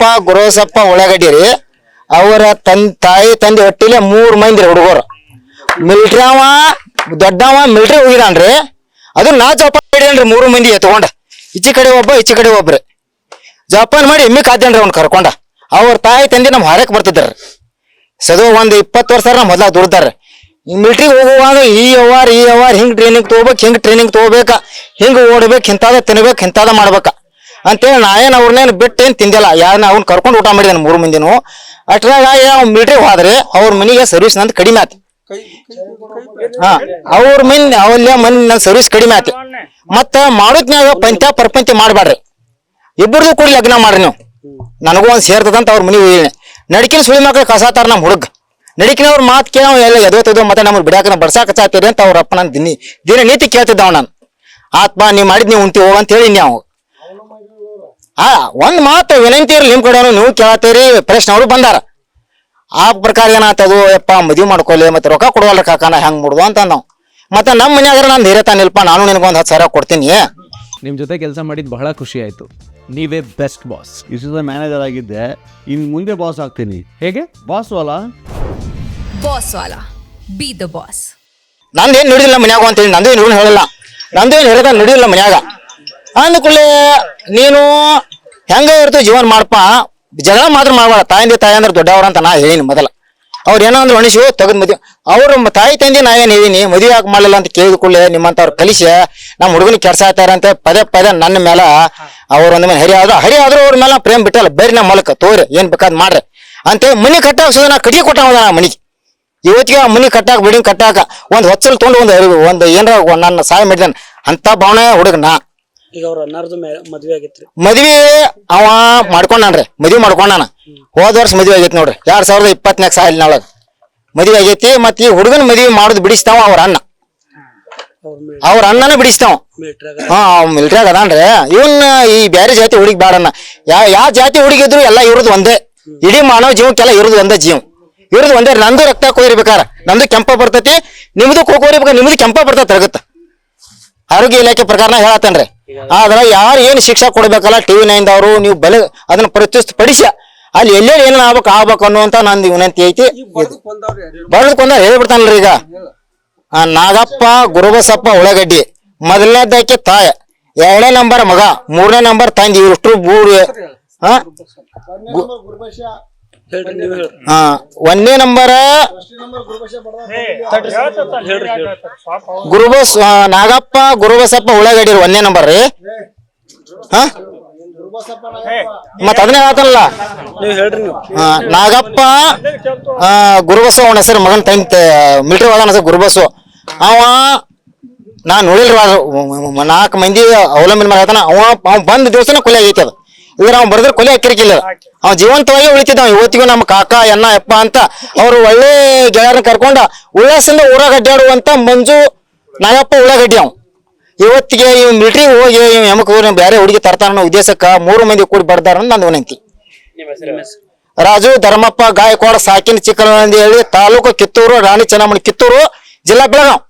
ನಾಗಪ್ಪ ಗುರುಸಪ್ಪ ಉಳ್ಳಾಗಡ್ಡಿ ರೀ ಅವರ ತನ್, ತಾಯಿ, ತಂದೆ ಹೊಟ್ಟಿಲೆ ಮೂರ್ ಮಂದಿ ಹುಡುಗರು. ಮಿಲ್ಟ್ರಿ ಅವ, ದೊಡ್ಡವ, ಮಿಲ್ಟ್ರಿ ಹೋಗಿದಾನ್ರಿ. ಅದು ನಾ ಜೋಪಾನ ಹಿಡಿದನ್ರಿ ಮೂರು ಮಂದಿ ಎತ್ಕೊಂಡ. ಈಚೆ ಕಡೆ ಒಬ್ಬ, ಈಚೆ ಕಡೆ ಒಬ್ರಿ. ಜೋಪಾನ ಮಾಡಿ ಎಮ್ಮಿ ಕಾದ್ಯಾನ್ರಿ ಅವ್ನ ಕರ್ಕೊಂಡ. ಅವ್ರ ತಾಯಿ, ತಂದೆ ನಮ್ ಹಾರಕ್ ಬರ್ತಿದ್ದಾರ. ಸದು ಒಂದ್ ಇಪ್ಪತ್ತು ವರ್ಷ ನಮ್ ಮೊದ್ಲ ದುಡ್ದಾರ. ಮಿಲ್ಟ್ರಿ ಹೋಗುವಾಗ ಈ ಅವಾರ್ ಈ ಅವಾರ್ ಹಿಂಗ್ ಟ್ರೈನಿಂಗ್ ತಗೋಬೇಕು, ಹಿಂಗ್ ಟ್ರೈನಿಂಗ್ ತಗೋಬೇಕ, ಹಿಂಗ್ ಓಡ್ಬೇಕು ಇಂತಾದ ತಿನ್ಬೇಕು ಇಂತಾದ ಮಾಡ್ಬೇಕ. ಅಂತೇಳಿ ನಾ ಏನ್ ಅವ್ರನ್ನೇನು ಬಿಟ್ಟು ಏನು ತಿಂದಿಲ್ಲ. ಯಾರನ್ನ ಅವ್ನ ಕರ್ಕೊಂಡು ಊಟ ಮಾಡಿದಾನೆ ಮೂರು ಮಂದಿನು. ಅಷ್ಟ್ರಾಗ ಅವ್ನ ಮಿಲ್ಟ್ರಿ ಹೋದ್ರೆ ಅವ್ರ ಮನಿಗೆ ಸರ್ವಿಸ್ ನಂದು ಕಡಿಮೆ ಆತ. ಹಾ, ಅವ್ರ ಮನ್ ಅವಲ್ಲ ಮನ್ ನನ್ ಸರ್ವಿಸ್ ಕಡಿಮೆ ಆತು. ಮತ್ತ ಮಾಡೋದ್ನಾಗ ಪಂಚ ಪರ್ಪಂಚ ಮಾಡಬೇಡ್ರಿ ಇಬ್ಬರದು ಕೂಡಿ ಲಗ್ನ ಮಾಡ್ರಿ ನೀವು. ನನಗೂ ಒಂದ್ ಸೇರ್ತದಂತ ಅವ್ರ ಮನಿ ಹೋಗಿನಿ. ನಡಿಕಿನ ಸುಳಿ ಮಕ್ಳು ಕಸಾತಾರ ನಮ್ಮ ಹುಡುಗ. ನಡಿಕಿನವ್ರ ಮಾತು ಕೇಳ ಎಲ್ಲ ಎದೋತದೋ ಮತ್ತೆ ನಮ್ಗೆ ಬಿಡಾಕ ಬಡ್ಸಾಕ ಚಾತೀರಿ ಅಂತ ಅವ್ರ ಅಪ್ಪ ನಾನು ದಿನ ದಿನ ನೀತಿ ಕೇಳ್ತಿದ್ದವ ನಾನು. ಆತ್ಮ, ನೀವು ಮಾಡಿದ್ ನೀವು ಉಂಟಿ ಹೋಗಂತ ಹೇಳಿ ನೀವು ಹಾ ಒಂದ್ ಮಾತು ವಿನಂತಿ ಇರಲಿ ನಿಮ್ ಕಡೆ ನೀವು ಕೇಳತ್ತೀರಿ ಪ್ರಶ್ನೆ ಅವರು ಬಂದಾರ. ಆ ಪ್ರಕಾರ ಏನಾಗ್ತದು ಯಪ್ಪ ಮದುವೆ ಮಾಡ್ಕೊಲಿ ಮತ್ತೆ ರೊಕ್ಕ ಕೊಡುವಲ್ಲ ಕಾಕನ ಹೆಂಗ್ ಮುಡ್ದು ಅಂತ ನಾವು ಮತ್ತೆ ನಮ್ಮ ಮನ್ಯಾಗ ನಾನು ಧೈರ್ಯ ತಾನಿಲ್ಪ ನಾನು ನಿನಗೊಂದು ಹತ್ತು ಸಾವಿರ ಕೊಡ್ತೀನಿ. ನಿಮ್ಮ ಜೊತೆ ಕೆಲಸ ಮಾಡಿದ್ದು ಬಹಳ ಖುಷಿ ಆಯಿತು. ನೀವೇ best boss use is the manager ಆಗಿದ್ದೆ. ಇನ್ನು ಮುಂದೆ ಬಾಸ್ ಆಗ್ತೀನಿ. ಹೇಗೆ? ಬಾಸ್ ಅಲ್ಲ ಬಾಸ್ ವಾಲ. ಬಿ ದ ಬಾಸ್ ನಂದು ನುಡಿಲ್ಲ ಮನ್ಯಾಗ ಅಂತೇಳಿ ನಂದು ಏನು ಹೇಳಿಲ್ಲ. ನಂದು ಏನು ಹೇಳಿದ ನುಡಿಲ್ಲ ಮನ್ಯಾಗ. ಅಂದ್ಕೂಡ್ಲೆ ನೀನು ಹೆಂಗ ಇರ್ತು ಜೀವನ ಮಾಡಪ್ಪ ಜಗಳ ಮಾತ್ರ ಮಾಡಬೇಡ. ತಾಯಂದಿ ತಾಯಿ ಅಂದ್ರೆ ದೊಡ್ಡವ್ರ ಅಂತ ನಾ ಹೇಳಿನಿ ಮೊದಲ. ಅವ್ರು ಏನೋ ಅಂದ್ರೆ ಅಣಿಸು ತೆಗೆದ್ ಮದುವೆ. ಅವ್ರ ತಾಯಿ ತಂದೆ ನಾ ಏನ್ ಹೇಳಿನಿ, ಮದುವೆ ಯಾಕೆ ಮಾಡಲಿಲ್ಲ ಅಂತ ಕೇಳಿದ್ಕೊಳ್ಳೆ ನಿಮ್ಮಂತವ್ರು ಕಲಿಸಿ, ನಮ್ಮ ಹುಡುಗನ ಕೆಲಸ ಆಯ್ತಾರಂತೆ ಪದೇ ಪದೇ ನನ್ನ ಮೇಲೆ ಅವ್ರ ಒಂದ್ ಮೇಲೆ ಹರಿ ಆದ್ರು ಹರಿ ಆದ್ರೂ ಅವ್ರ ಮೇಲೆ ಪ್ರೇಮ್ ಬಿಟ್ಟಲ್ಲ ಬೇರೆ ನಮ್ಮ ಮೂಲಕ ತೋರಿ, ಏನ್ ಬೇಕಾದ್ ಮಾಡ್ರಿ. ಅಂತ ಮನಿ ಕಟ್ಟಾಕ ಸುದ ನಾ ಕೊಟ್ಟ ಹೋದ ಮನಿಗೆ. ಇವತ್ತಿಗೆ ಮನಿ ಕಟ್ಟಾಕ, ಬಿಲ್ಡಿಂಗ್ ಕಟ್ಟಾಕ ಒಂದ್ ಹೊಚ್ಚಲ್ ತೊಗೊಂಡು ಒಂದ್ ಒಂದ್ ಏನ್ರ ನನ್ನ ಸಹಾಯ ಮಾಡಿದಾನ. ಅಂತ ಭಾವನೆ ಹುಡುಗ ನಾ. ಈಗ ಅವ್ರ ಅನ್ನಾರ್ದು ಮದ್ವೆ ಆಗಿತ್ರಿ. ಮದ್ವಿ ಅವ ಮಾಡ್ಕೊಂಡಾನ್ರಿ. ಮದ್ವಿ ಮಾಡ್ಕೊಂಡಾನ. ಹೋದ ವರ್ಷ ಮದ್ವಿ ಆಗೈತಿ ನೋಡ್ರಿ. ಎರಡ್ ಸಾವಿರದ ಇಪ್ಪತ್ನಾಲ್ಕು ಸಾಲಿನೊಳಗ ಮದ್ವಿ ಆಗೈತಿ ಮತ್ತ ಈ ಹುಡುಗನ ಮದ್ವಿ ಮಾಡುದು ಬಿಡಿಸ್ತಾವ ಅವ್ರ ಅಣ್ಣ. ಅವ್ರ ಅಣ್ಣನ ಬಿಡಿಸ್ತಾವ. ಹಾ ಮಿಲ್ಟ್ರಿಯಾಗ ಅದಾನ್ರಿ. ಇವನ್ ಈ ಬ್ಯಾರೆ ಜಾತಿ ಹುಡುಗಿ ಬ್ಯಾಡಣ್ಣ. ಯಾ ಯಾವ ಜಾತಿ ಹುಡುಗಿದ್ರು ಎಲ್ಲಾ ಇರೋದು ಒಂದೇ. ಇಡೀ ಮಾನವ ಜೀವಕ್ಕೆಲ್ಲ ಇರುದು ಒಂದೇ ಜೀವ. ಇರುದು ಒಂದೇ ನಂದು ರಕ್ತ ಕೊಯ್ರಿಬೇಕಾರ ನಂದು ಕೆಂಪ ಬರ್ತೈತಿ. ನಿಮ್ದು ಕೋರಿಬೇಕ ನಿಮ್ದು ಕೆಂಪ ಬರ್ತೈತಿ ರಗತ್ತ ಆರೋಗ್ಯ ಇಲಾಖೆ ಪ್ರಕಾರ ಹೇಳತ್ತೇನ್ರಿ. ಆದ್ರೆ ಯಾರು ಏನು ಶಿಕ್ಷಾ ಕೊಡ್ಬೇಕಲ್ಲ ಟಿವಿ ನೈನ್ ಅವರು ನೀವು ಬೆಲೆ ಅದನ್ನ ಪ್ರತಿಷ್ಠಪಡಿಸಿ ಅಲ್ಲಿ ಎಲ್ಲೇ ಏನೇನು ಆಗ್ಬೇಕು ಆಗ್ಬೇಕು ಅನ್ನುವಂತ ನಂದು ವಿನಂತಿ ಐತಿ. ಬರೆದ್ಕೊಂಡ ಹೇಳ್ಬಿಡ್ತಾನಲ್ರಿ ಈಗ. ನಾಗಪ್ಪ ಗುರುಬಸಪ್ಪ ಉಳ್ಳಾಗಡ್ಡಿ ಮೊದಲನೇದಕ್ಕೆ ತಾಯ ಎರಡನೇ ನಂಬರ್ ಮಗ ಮೂರನೇ ನಂಬರ್ ತಂದಿ ಇವ್ರು ಬೂರು ಹಾ ಹಾ ಒಂದನೇ ನಂಬರ್ ಗುರುಬಸ್ ನಾಗಪ್ಪ ಗುರುಬಸಪ್ಪ ಉಳ್ಳಾಗಡ್ಡಿ ಒಂದೇ ಒಂದನೇ ನಂಬರ್ ರೀ ಹಾ ಮತ್ತ ಅದನ್ನೇ ಹೇಳ್ತಾನಲ್ಲ? ನೀವು ಹೇಳ್ರಿ ನೀವು. ಆ, ನಾಗಪ್ಪ ಗುರುಬಸು ಗುರುಬಸವ ಅವನ ಹೆಸರು ಮಗನ್ ತಂದೆ ಮಿಲ್ಟ್ರಿ ಒಳಗ ಹೆಸರು ಗುರುಬಸು ಅವ ನಾ ನೋಡಿಲ್ರಿ ನಾಲ್ಕು ಮಂದಿ ಅವಲಂಬನೆ ಮಾಡ್ತಾನ ಅವ ಅವ ಬಂದ ದಿವಸನ ಕೊಲೆ ಆಗೈತಿ ಅದು. ಇದ್ರ ಅವ್ನು ಬರೆದ್ರೆ ಕೊಲೆ ಹಾಕಿರ್ಕಿಲ್ಲ. ಅವ ಜೀವಂತವಾಗಿ ಉಳಿತಿದ್ದ ಇವತ್ತಿಗೂ ನಮ್ಮ ಕಾಕ ಎನ್ನ ಯಪ್ಪ ಅಂತ ಅವ್ರು ಒಳ್ಳೆ ಗೆಳೆಯರನ್ನ ಕರ್ಕೊಂಡ ಉಲ್ಲಾಸದಿಂದ ಊರಾಗ ಅಡ್ಡಾಡುವಂತ ಮಂಜು ನಾಯಪ್ಪ ಉಳ್ಳಾಗಡ್ಡಿ ಅವ ಇವತ್ತಿಗೆ ಇವ್ ಮಿಲಿಟರಿ ಹೋಗಿ ಇವ್ ಯಮಕ್ ಹೋಗಿ ಬೇರೆ ಹುಡುಗಿ ತರ್ತಾನ ಅನ್ನೋ ಉದ್ದೇಶಕ್ಕ ಮೂರು ಮಂದಿ ಕೂಡಿ ಬರ್ದಾರ ಅಂತ ನಂದು ವಿನಂತಿ. ರಾಜು ಧರ್ಮಪ್ಪ ಗಾಯಕವಾಡ ಸಾಕಿನ ಚಿಕ್ಕನಹಳ್ಳಿ ಹೇಳಿ ತಾಲೂಕು ಕಿತ್ತೂರು ರಾಣಿ ಚೆನ್ನಮ್ಮನ ಕಿತ್ತೂರು ಜಿಲ್ಲಾ ಬೆಳಗಾವ್.